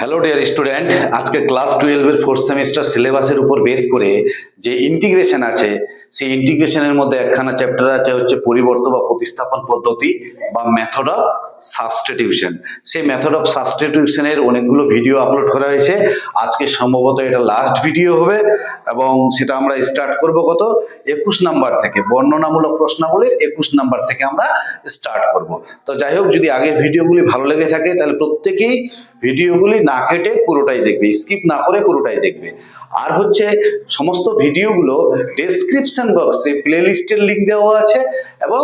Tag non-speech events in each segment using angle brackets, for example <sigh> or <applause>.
Hello dear student আজকে class টুয়েলভের fourth semester সিলেবাসের উপর বেস করে যে ইন্টিগ্রেশন আছে, সেই ইন্টিগ্রেশনের মধ্যে একখানা চ্যাপ্টার আছে, হচ্ছে পরিবর্তন বা প্রতিস্থাপন পদ্ধতি বা মেথড অফ সাবস্টিটিউশন সেই মেথড অফ সাবস্টিটিউশনের অনেকগুলো ভিডিও আপলোড করা হয়েছে। আজকে সম্ভবত এটা লাস্ট ভিডিও হবে এবং সেটা আমরা স্টার্ট করব কত? একুশ নাম্বার থেকে। বর্ণনামূলক প্রশ্নাবলী একুশ নাম্বার থেকে আমরা স্টার্ট করব। তো যাই হোক, যদি আগের ভিডিওগুলি ভালো লেগে থাকে, তাহলে প্রত্যেকেই ভিডিওগুলি না কেটে পুরোটাই দেখবে, স্কিপ না করে পুরোটাই দেখবে। আর হচ্ছে সমস্ত ভিডিওগুলো ডেসক্রিপশন বক্সে প্লে লিস্টের লিঙ্ক দেওয়া আছে এবং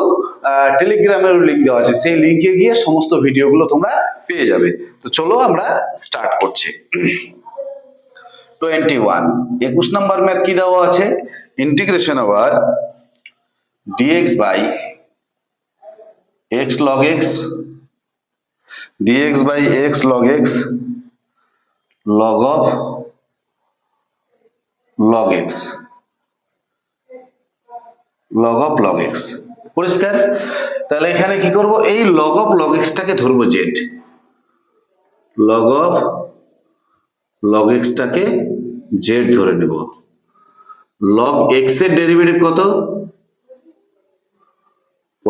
টেলিগ্রামেরও লিঙ্ক দেওয়া আছে। সেই লিঙ্কে গিয়ে সমস্ত ভিডিওগুলো তোমরা পেয়ে যাবে। তো চলো আমরা স্টার্ট করছি। টোয়েন্টি ওয়ান একুশ নম্বর ম্যাথ কি দেওয়া আছে? Integration over dx by x log x dx by x log x log of log x log of log x পরিষ্কার তাহলে এখানে কি করব এই log of log x টাকে ধরবো z log of log x টাকে z ধরে নেব log x এর ডেরিভেটিভ কত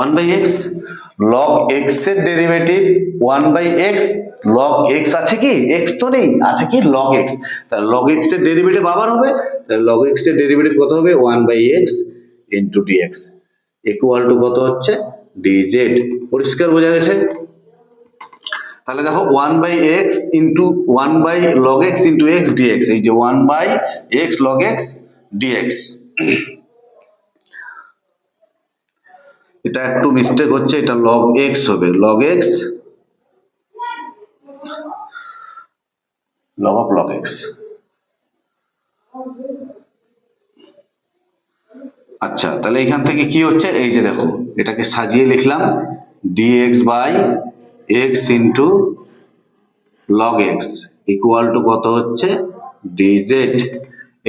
1 বাই এক্স লগ এক্সের derivative one by x log x আছে কি? এক্স তো নেই, আছে কি? লগ এক্স তাহলে লগ এক্সের ডেরিভেটিভ আবার হবে? তাহলে লগ এক্সের ডেরিভেটিভ কত হবে? One by x into dx equal to কত হচ্ছে? ডিজেড পরিষ্কার বোঝা গেছে? তাহলে দেখো one by x into one by log x into x dx এই যে one by x log x dx এটা একটু মিস্টেক হচ্ছে, এটা লগ এক্স হবে। Log x log of log x আচ্ছা তাহলে এখান থেকে কি হচ্ছে? এই যে দেখো, এটাকে সাজিয়ে লিখলাম। Dx by x into log x equal to কত হচ্ছে? ডিজেড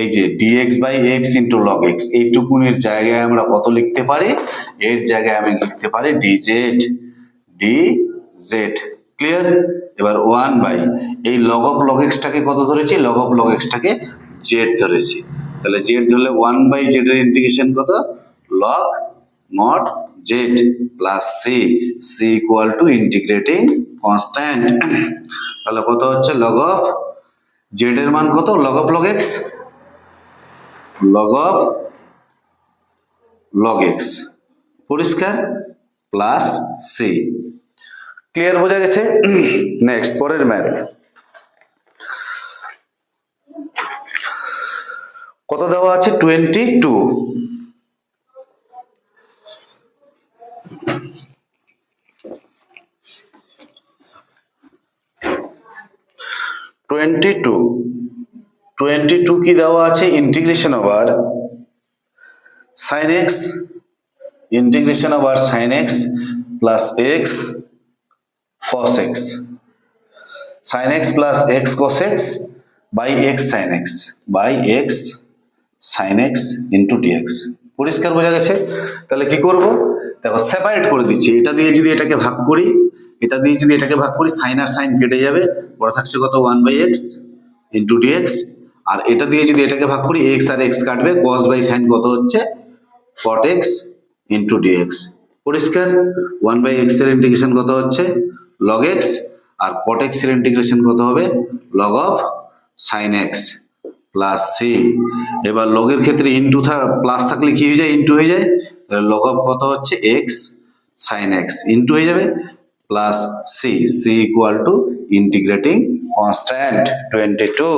এই যে dx by x into log x এইটুকুনির জায়গায় আমরা কত লিখতে পারি? এর জায়গায় আমি লিখতে পারি d z d z clear এবার ওয়ান বাই এই লগ অফ লগ এক্সটাকে কত ধরেছি? লগ অফ লগ এক্সটাকে জেড ধরেছি। তাহলে জেড ধরলে ওয়ান বাই জেড এর ইন্টিগ্রেশন কত? Log not z plus C C equal to integrating constant তাহলে কত হচ্ছে? লগ অফ জেড এর মান কত? Log of log x log of log x পরিষ্কার প্লাস সি ক্লিয়ার বোঝা গেছে? <clears throat> নেক্সট পরের ম্যাথ কত দেওয়া আছে? Twenty two twenty two twenty two কি দেওয়া আছে? Integration over sine x integration over sine x plus x cos x. Sin x plus x cos x by x sin x, by x sin x into dx. পরিষ্কার বোঝা গেছে? তাহলে কি করব? দেখো সেপারেট করে দিচ্ছি। এটা দিয়ে যদি এটাকে ভাগ করি, এটা দিয়ে যদি এটাকে ভাগ করি সাইন আর সাইন কেটে যাবে। পরে থাকছে কত? One by x into dx আর এটা দিয়ে যদি এটাকে ভাগ করি এক্স আর এক্স কাটবে, cos বাই সাইন কত হচ্ছে? cot x ইন্টু ডিএক্স পরিষ্কার? ওয়ান বাই এক্সের ইন্টিগ্রেশন কত হচ্ছে? লগ এক্স আর কট এক্সের ইন্টিগ্রেশন কত হবে? Log of sine x plus C এবার এর ক্ষেত্রে ইনটু প্লাস থাকলে কি হয়ে যায়? ইনটু হয়ে যায়। লগ অফ কত হচ্ছে? x sin x ইনটু হয়ে যাবে plus C C equal to integrating constant twenty two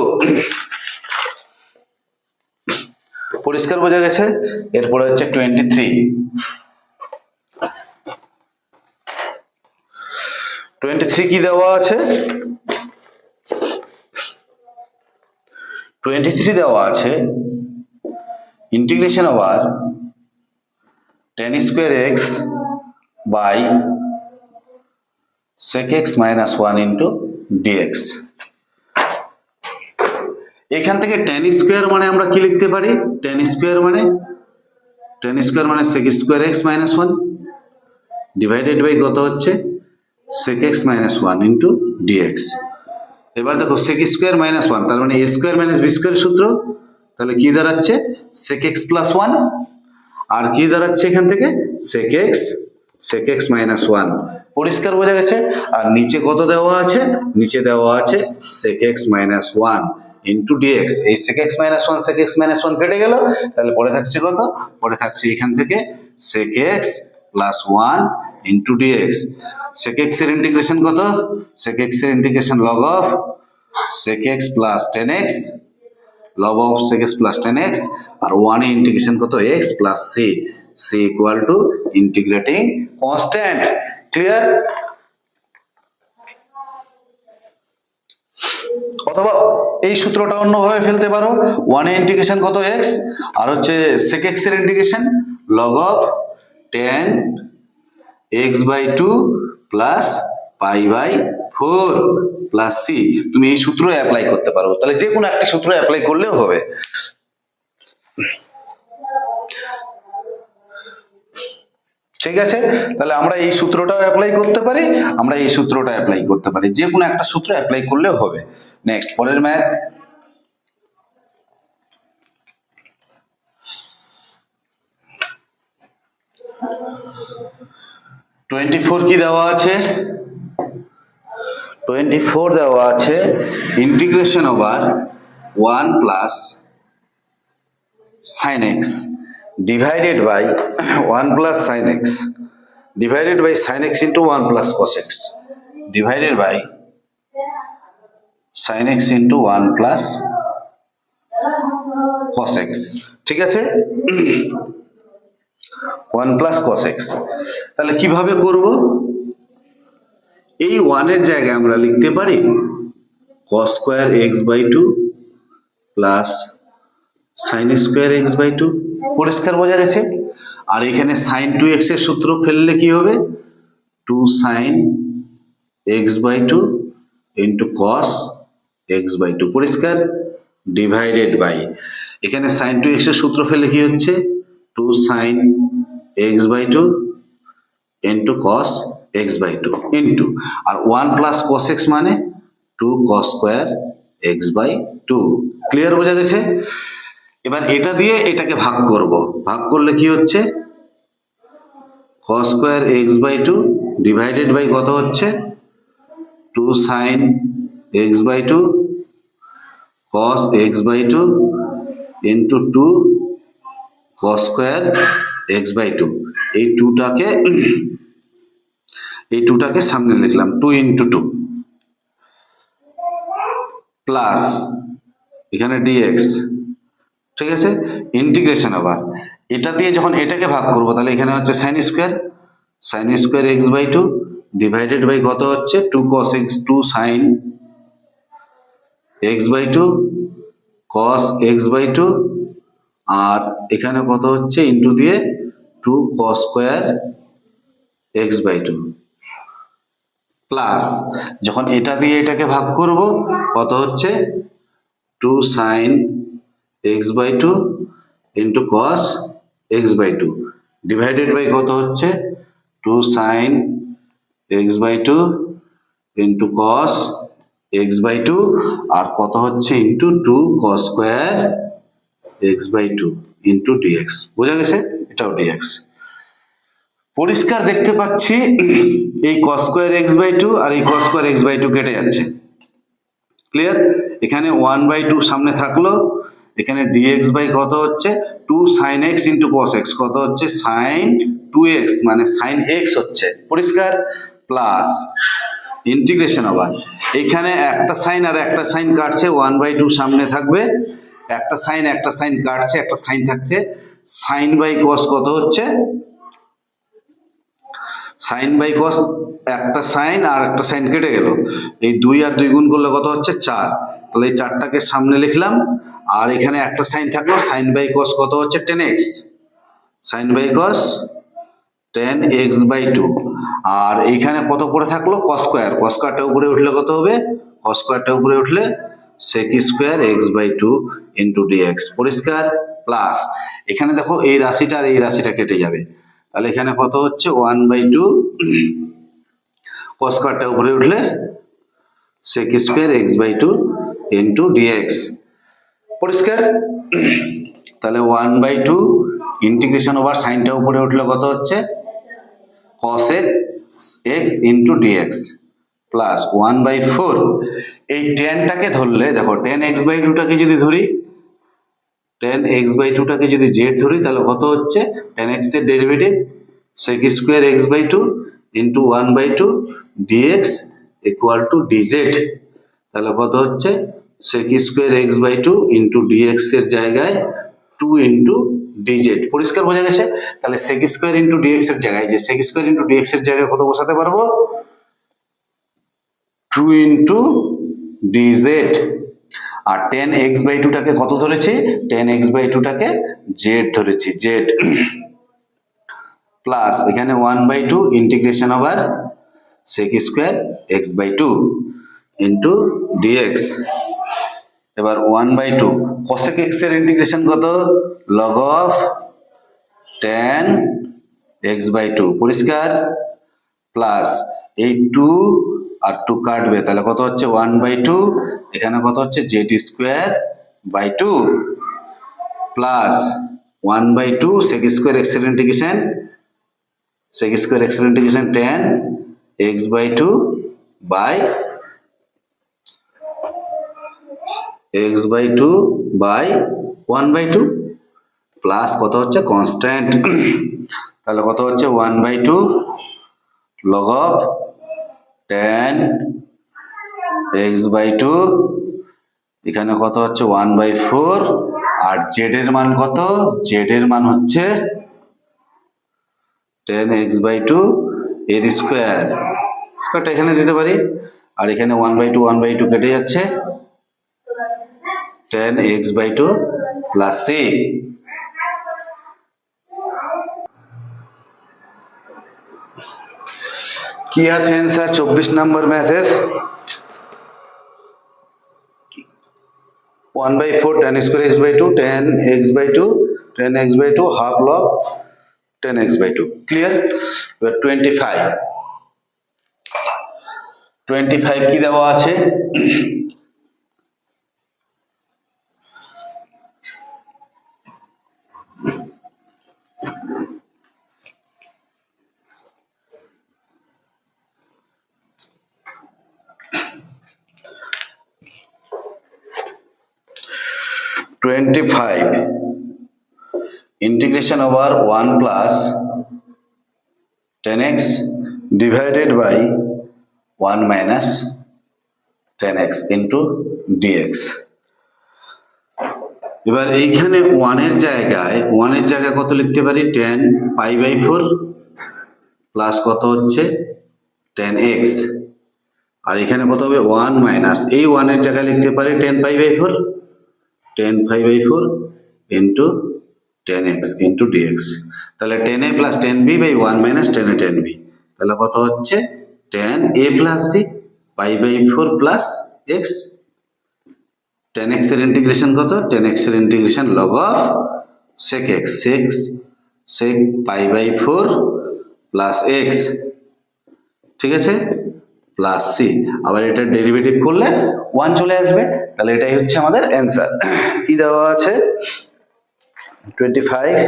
পরিষ্কার বোঝা গেছে। এরপরে হচ্ছে টোয়েন্টি থ্রি টোয়েন্টি থ্রি কি দেওয়া আছে? টোয়েন্টি থ্রি দেওয়া আছে। Integration over tan square x by sec x minus one into dx এখান থেকে টেন স্কোয়ার মানে আমরা কি লিখতে পারি? টেন স্কোয়ার মানে টেন স্কোয়ার মানে sec square x minus one divided by কত হচ্ছে? sec x minus 1 into dx এবার দেখো সেক স্কোয়ার মাইনাস ওয়ান তার মানে A square minus B square সূত্র, তাহলে কি দাঁড়াচ্ছে? সেক এক্স প্লাস ওয়ান আর কি দাঁড়াচ্ছে এখান থেকে? Sec x sec x minus one পরিষ্কার বোঝা গেছে? আর নিচে কত দেওয়া আছে? নিচে দেওয়া আছে sec x minus one into dx এই sec x minus one sec x minus one কেটে গেল, তাহলে পরে থাকছে কত? পরে থাকছে এখান থেকে sec x plus one into dx sec এক্সের ইন্টিগ্রেশন কত? সেক এক্সের integration log of sec x plus tan x log of sec x plus tan x আর ওয়ানে ইন্টিগ্রেশন কত? X plus C C equal to integrating constant clear অথবা এই সূত্রটা অন্যভাবে ফেলতে পারো। ওয়ান ইন্টিগ্রেশন কত এক্স আর হচ্ছে সেক এক্সের integration log of tan x by two plus pi by four plus C তুমি এই সূত্র অ্যাপ্লাই করতে পারো। তাহলে যে কোনো একটা সূত্র অ্যাপ্লাই করলেও হবে। ঠিক আছে? তাহলে আমরা এই সূত্রটাও অ্যাপ্লাই করতে পারি, আমরা এই সূত্রটা অ্যাপ্লাই করতে পারি। যে কোনো একটা সূত্র অ্যাপ্লাই করলেও হবে। নেক্সট পরের ম্যাথ টোয়েন্টি ফোর কি দেওয়া আছে টোয়েন্টি ফোর দেওয়া আছে integration over one plus sin x divided by 1 plus sin x divided by sin x into 1 plus cos x divided by sin x into 1 plus cos x. ঠিক আছে? 1 plus cos x. তাহলে কীভাবে করব? এই 1 এর জায়গায় আমরা লিখতে পারি cos square x by two plus sine square x by two পরিষ্কার বোঝা গেছে? আর এখানে সাইন টু এক্সের সূত্র ফেললে কি হবে? Two sine x by two into cos x by two পরিষ্কার ডিভাইডেড বাই এখানে সাইন টু এক্সের সূত্র ফেললে কি হচ্ছে? Two sine x by two into cos x by two into R one plus cos x মানে two cos square x by two clear বোঝা গেছে? এবার এটা দিয়ে এটাকে ভাগ করব। ভাগ করলে কি হচ্ছে? cos square x by two divided by কত হচ্ছে? Two sine x by two cos x by two into two cos square x by two এই টুটাকে এই টুটাকে সামনে লিখলাম টু ইন্টু টু প্লাস এখানে ডিএক্স ঠিক আছে? ইন্টিগ্রেশন আবার। এটা দিয়ে যখন এটাকে ভাগ করব, তাহলে এখানে হচ্ছে sine square sine square x by two divided by কত হচ্ছে? Two cos x two sine x by two cos x by two আর এখানে কত হচ্ছে ইন্টু দিয়ে two cos square x by two plus যখন এটা দিয়ে এটাকে ভাগ করব, কত হচ্ছে? Two sine x by two into cos x by two divided by কত হচ্ছে? Two sine x by two into cos x by two আর কত হচ্ছে into two cos square x by two into dx বোঝা গেছে? এটাও dx পরিষ্কার দেখতে পাচ্ছি এই cos square x by two আর এই cos square x by two কেটে যাচ্ছে। ক্লিয়ার এখানে ওয়ান বাই টু সামনে থাকল। এখানে ডিএক্স বাই কত হচ্ছে? Two sine x into cos x কত হচ্ছে? সাইন টু এক্স মানে সাইন এক্স হচ্ছে। পরিষ্কার? প্লাস ইন্টিগ্রেশন আবার এখানে একটা সাইন আর একটা সাইন কাটছে ওয়ান বাই টু সামনে থাকবে। একটা সাইন একটা সাইন কাটছে, একটা সাইন থাকছে। সাইন বাই কস কত হচ্ছে? সাইন বাই কস একটা সাইন আর একটা সাইন কেটে গেল। এই দুই আর দুই গুণ করলে কত হচ্ছে? চার। তাহলে এই চারটাকে সামনে লিখলাম। আর এখানে একটা সাইন থাকল সাইন বাই কস কত হচ্ছে? Tan x sine by cos tan x by two আর এইখানে কত পড়ে থাকল? কস স্কোয়ার কস স্কোয়ারটা উপরে উঠলে কত হবে? কস স্কোয়ারটা উপরে উঠলে sec square x by two into dx পরিষ্কার? প্লাস এখানে দেখো এই রাশিটা আর এই রাশিটা কেটে যাবে। তাহলে এখানে কত হচ্ছে? ওয়ান বাই টু কস স্কোয়ারটা উপরে উঠলে sec square x by two into dx পরিষ্কার? তাহলে one by two integration over সাইনটা উপরে উঠলে কত হচ্ছে? Cos x into dx plus one by four এই টেনটাকে ধরলে, দেখো টেন এক্স বাই টুটাকে যদি ধরি টেন এক্স বাই টুটাকে যদি জেড ধরি, তাহলে কত হচ্ছে? টেন এক্সের derivative sec square x by two into one by two dx equal to dz তাহলে কত হচ্ছে? Sec square x by two into dx এর জায়গায় টু ইন্টু ডিজেড পরিষ্কার বোঝা গেছে? তাহলে সেক স্কোয়ার ইন্টু ডিএক্স এর জায়গায়, যে সেক স্কোয়ার ইন্টু ডিএক্স এর জায়গায় কত বসাতে পারব? টু ইন্টু ডিজেড আর টেন এক্স বাই টুটাকে কত ধরেছি? টেন এক্স বাই টুটাকে জেড ধরেছি জেড প্লাস এখানে one by two integration over sec square x by two into dx এবার ওয়ান বাই টু কসেক এক্সের ইন্টিগ্রেশন কত? Log of tan x by two পরিষ্কার? প্লাস এই টু আর two কাটবে। তাহলে কত হচ্ছে? ওয়ান বাই টু এখানে কত হচ্ছে? Z square by two plus one by two sec square এক্সের integration sec square x integration tan x by 2 by x by 2 by 1 by 2 plus কত হচ্ছে? কনস্ট্যান্ট তাহলে কত হচ্ছে? 1 by 2 log of tan x by 2 এখানে কত হচ্ছে? 1 by 4 R z এর মান কত? z এর মান হচ্ছে টেন এক্স বাই টু এর স্কোয়ার স্কোয়ারটা এখানে দিতে পারি। আর এখানে one by two one by two কেটে যাচ্ছে। Tan x by two plus c কি আছে স্যার চব্বিশ নম্বর ম্যাথের one by four tan square x by two tan x by two tan x by two half log 10x by 2 clear? এবার 25 25 কি দেওয়া আছে? Twenty-five. integration over 1 plus 10x divided by 1 minus 10x into dx. এবার এইখানে 1 এর জায়গায় 1 এর জায়গায় কত লিখতে পারি? 10 পাই বাই 4 প্লাস কত হচ্ছে? 10x আর এখানে কত হবে? 1 মাইনাস এই 1 এর জায়গায় লিখতে পারি 10 pi by 4 10 pi by 4 into tan x into dx তাহলে tan A plus tan B by one minus tan A tan B তাহলে কত হচ্ছে? Tan A plus B pi by four plus x tan এক্সের integration কত? Tan এক্সের integration log of sec x sec x sec pi by four plus x ঠিক আছে? Plus C আবার এটা ডেরিভেটিভ করলে ওয়ান চলে আসবে। তাহলে এটাই হচ্ছে আমাদের অ্যান্সার কি দেওয়া আছে? 25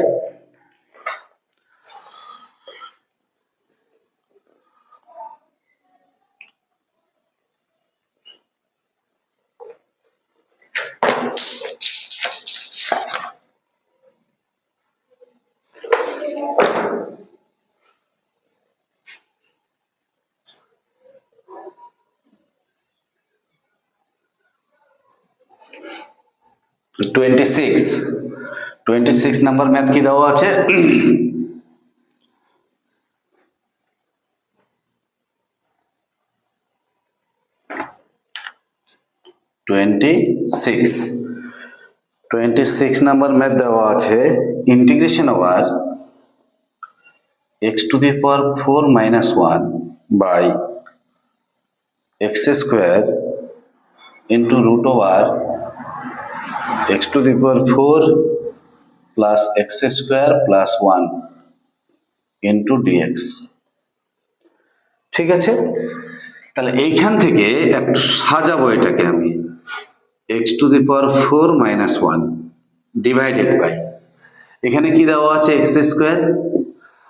twenty six twenty six number math কি দেওয়া আছে? Twenty six twenty six number math দেওয়া আছে। Integration over x to the power four minus one by x square into root over x to the power 4 plus x square plus 1 into dx ঠিক আছে? তাহলে এইখান থেকে একটু সাজাবো এটাকে আমি। X to the power four minus one divided by এখানে কি দেওয়া আছে? এক্স স্কোয়ার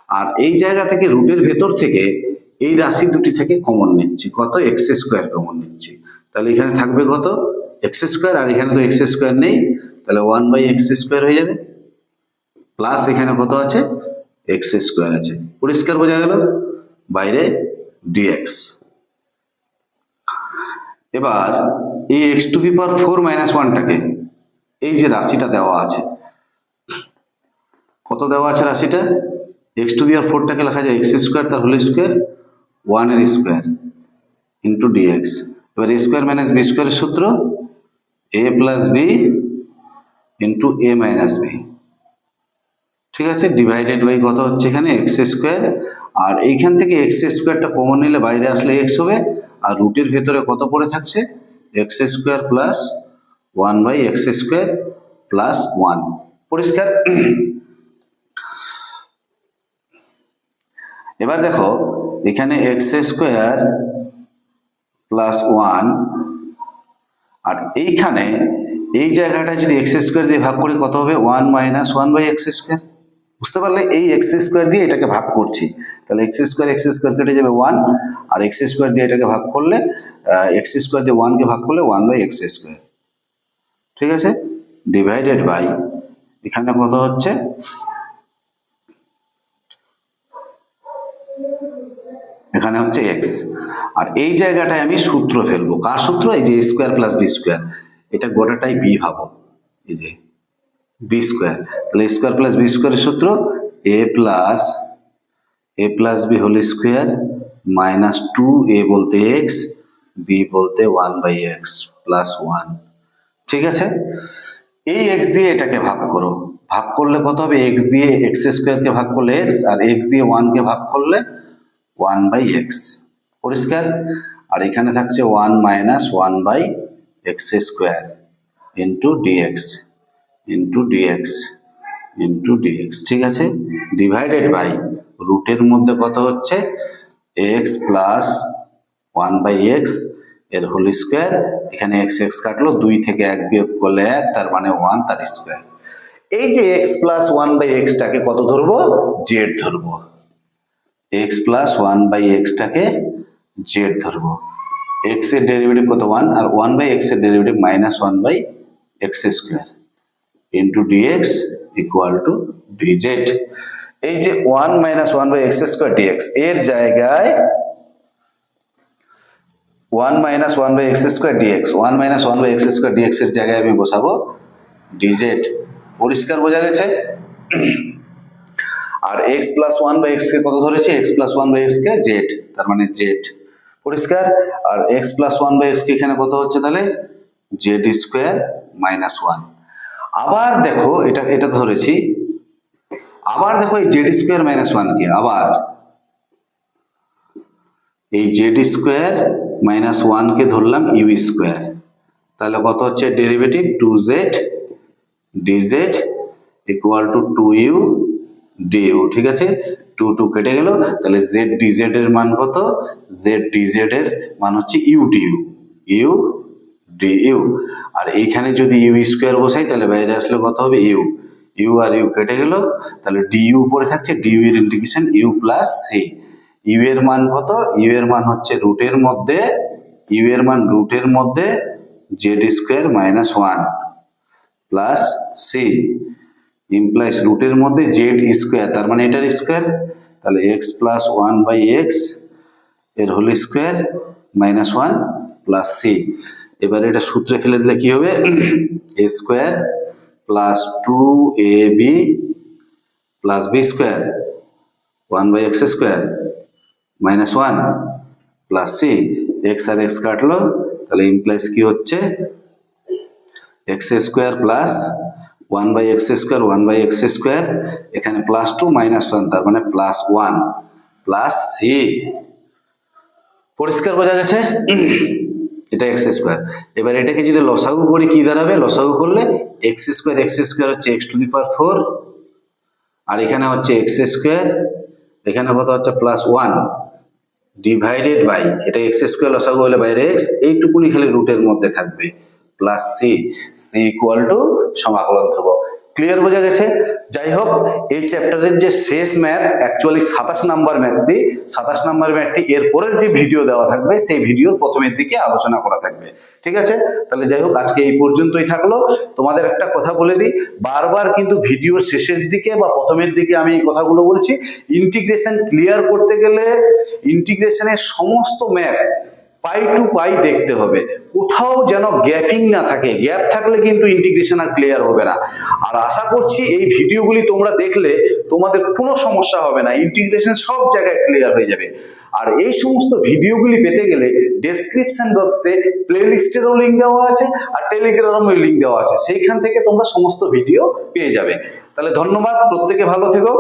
আর এই জায়গা থেকে রুটের ভেতর থেকে এই রাশি দুটি থেকে কমন নিচ্ছি। কত? এক্স স্কোয়ার কমন নিচ্ছি। তাহলে এখানে থাকবে কত? এক্স স্কোয়ার আর এখানে তো এক্স স্কোয়ার নেই, তাহলে ওয়ান বাই এক্স স্কোয়ার হয়ে যাবে। প্লাস এখানে কত আছে? এক্স স্কোয়ার আছে। পরিষ্কার বোঝা গেল? বাইরে ডিএক্স এবার এই x to the power four minus ওয়ানটাকে এই যে রাশিটা দেওয়া আছে, কত দেওয়া আছে রাশিটা? এক্স টু দি পাওয়ার ফোরটাকে লেখা যায় এক্স স্কোয়ার তার হোল স্কোয়ার ওয়ানের স্কোয়ার ইন্টু ডিএক্স এবার স্কোয়ার মাইনাস বি স্কোয়ারের সূত্র A plus B into A minus B ঠিক আছে? ডিভাইডেড বাই কত হচ্ছে এখানে? এক্স স্কোয়ার আর এইখান থেকে এক্স স্কোয়ারটা কমন নিলে বাইরে আসলে এক্স হবে। আর রুটের ভেতরে কত পড়ে থাকছে? X square plus one by x square plus one পরিষ্কার? এবার দেখো, এখানে এক্স স্কোয়ার প্লাস ওয়ান আর এইখানে এই জায়গাটা যদি এক্স স্কোয়ার দিয়ে ভাগ করি কত হবে? One minus one by x square বুঝতে পারলে এই এক্স স্কোয়ার দিয়ে এটাকে ভাগ করছি। তাহলে এক্স স্কোয়ার এক্স স্কোয়ার কেটে যাবে ওয়ান আর এক্স স্কোয়ার দিয়ে এটাকে ভাগ করলে এক্স স্কোয়ার দিয়ে ওয়ানকে ভাগ করলে ওয়ান বাই এক্স স্কোয়ার ঠিক আছে? ডিভাইডেড বাই এখানে কত হচ্ছে? এখানে হচ্ছে এক্স আর এই জায়গাটায় আমি সূত্র ফেলব। কার সূত্র? এই যে স্কোয়ার প্লাস বি স্কোয়ার এটা গোটাটাই বি ভাবো। এই যে বি স্কোয়ার তাহলে স্কোয়ার প্লাস বি স্কোয়ারের সূত্র A plus A plus B whole square minus two A বলতে এক্স বি বলতে one by x plus one ঠিক আছে? এই এক্স দিয়ে এটাকে ভাগ করো। ভাগ করলে কত হবে? এক্স দিয়ে এক্স স্কোয়ারকে ভাগ করলে এক্স আর এক্স দিয়ে ওয়ানকে ভাগ করলে ওয়ান বাই এক্স। পরিষ্কার? আর এখানে থাকছে one minus one by x square into dx into dx into dx. ঠিক আছে? ডিভাইডেড বাই রুটের মধ্যে কত হচ্ছে? এক্স প্লাস ওয়ান বাই এক্সের হোল স্কোয়ার। এখানে এক্স এক্স কাটলো, দুই থেকে এক বিয়োগ করলে এক, তার মানে ওয়ান, তার স্কোয়ার। এই যে এক্স প্লাস ওয়ান বাই এক্সটাকে কত ধরবো? জেড ধরবো। এক্স প্লাস ওয়ান বাই এক্সটাকে জেড ধরবো। এক্সের ডেরিভেটিভ কত? ওয়ান আর ওয়ান বাই এক্সের derivative minus one by x square into dx equal to dz এই যে one minus one by x square dx এর জায়গায় one minus one by x square dx one minus one by x square dx এর জায়গায় আমি বসাবো DZ পরিষ্কার বোঝা গেছে? আর X plus one by X কে কত ধরেছি? X plus one by x K Z তার মানে জেড পরিষ্কার? আর x plus one by x কে এখানে কত হচ্ছে তাহলে? জেড স্কোয়ার মাইনাস ওয়ান আবার দেখো, এটা এটা ধরেছি। আবার দেখো এই জেড স্কোয়ার মাইনাস ওয়ান কে, আবার। এই জেড স্কোয়ার মাইনাস ওয়ান কে ধরলাম ইউ স্কোয়ার তাহলে কত হচ্ছে? Derivative two z dz equal to two u du ঠিক আছে? টু টু কেটে গেল, তাহলে জেড ডিজেড এর মান কত? জেড ডিজেড এর মান হচ্ছে u du u d u আর এইখানে যদি ইউ স্কোয়ার বসাই, তাহলে বাইরে আসলে কত হবে? ইউ ইউ আর ইউ কেটে গেল, তাহলে ডি ইউ পরে থাকছে ডিউ এর integration u plus c u এর মান কত? ইউ এর মান হচ্ছে রুটের মধ্যে ইউ এর মান রুটের মধ্যে z square minus one plus c implies রুটের মধ্যে জেড স্কোয়ার তার মানে এটার স্কোয়ার তাহলে এক্স প্লাস ওয়ান বাই এক্সের whole square minus one plus c এবার এটা সূত্রে ফেলে দিলে কি হবে? A square plus two A B plus B square one by x square minus one plus c x R x কাটলো, তাহলে ইমপ্লাইস কি হচ্ছে? X square plus one by x square one by x square এখানে plus two minus one তার মানে plus one plus C পরিষ্কার বোঝা গেছে? এটা এক্স স্কোয়ার এবার এটাকে যদি লসাগু করি, কি দাঁড়াবে? লসাগু করলে এক্স স্কোয়ার এক্স স্কোয়ার হচ্ছে x to the power four আর এখানে হচ্ছে এক্স স্কোয়ার এখানে কত হচ্ছে? প্লাস ওয়ান ডিভাইডেড বাই এটা এক্স স্কোয়ার লসাগু হলে বাইরে এক্স এইটুকুনি খালি রুটের মধ্যে থাকবে। Plus c c equal to সমাকলন ধ্রুবক ক্লিয়ার বোঝা গেছে? যাই হোক এই চ্যাপ্টারের যে শেষ ম্যাথ অ্যাকচুয়ালি সাতাশ নাম্বার ম্যাথটি সাতাশ নাম্বার ম্যাথটি এর পরের যে ভিডিও দেওয়া থাকবে, সেই ভিডিওর প্রথমের দিকে আলোচনা করা থাকবে। ঠিক আছে? তাহলে যাই হোক আজকে এই পর্যন্তই থাকল। তোমাদের একটা কথা বলে দিই, বারবার কিন্তু ভিডিওর শেষের দিকে বা প্রথমের দিকে আমি এই কথাগুলো বলছি ইন্টিগ্রেশন ক্লিয়ার করতে গেলে ইন্টিগ্রেশনের সমস্ত ম্যাথ পাই টু পাই দেখতে হবে। কোথাও যেন গ্যাপিং না থাকে। গ্যাপ থাকলে কিন্তু ইন্টিগ্রেশন আর ক্লিয়ার হবে না। আর আশা করছি এই ভিডিওগুলি তোমরা দেখলে তোমাদের কোনো সমস্যা হবে না। ইন্টিগ্রেশন সব জায়গায় ক্লিয়ার হয়ে যাবে। আর এই সমস্ত ভিডিওগুলি পেতে গেলে ডেসক্রিপশন বক্সে প্লেলিস্টেরও লিঙ্ক দেওয়া আছে আর টেলিগ্রামের লিঙ্ক দেওয়া আছে। সেইখান থেকে তোমরা সমস্ত ভিডিও পেয়ে যাবে। তাহলে ধন্যবাদ। প্রত্যেকে ভালো থেকো।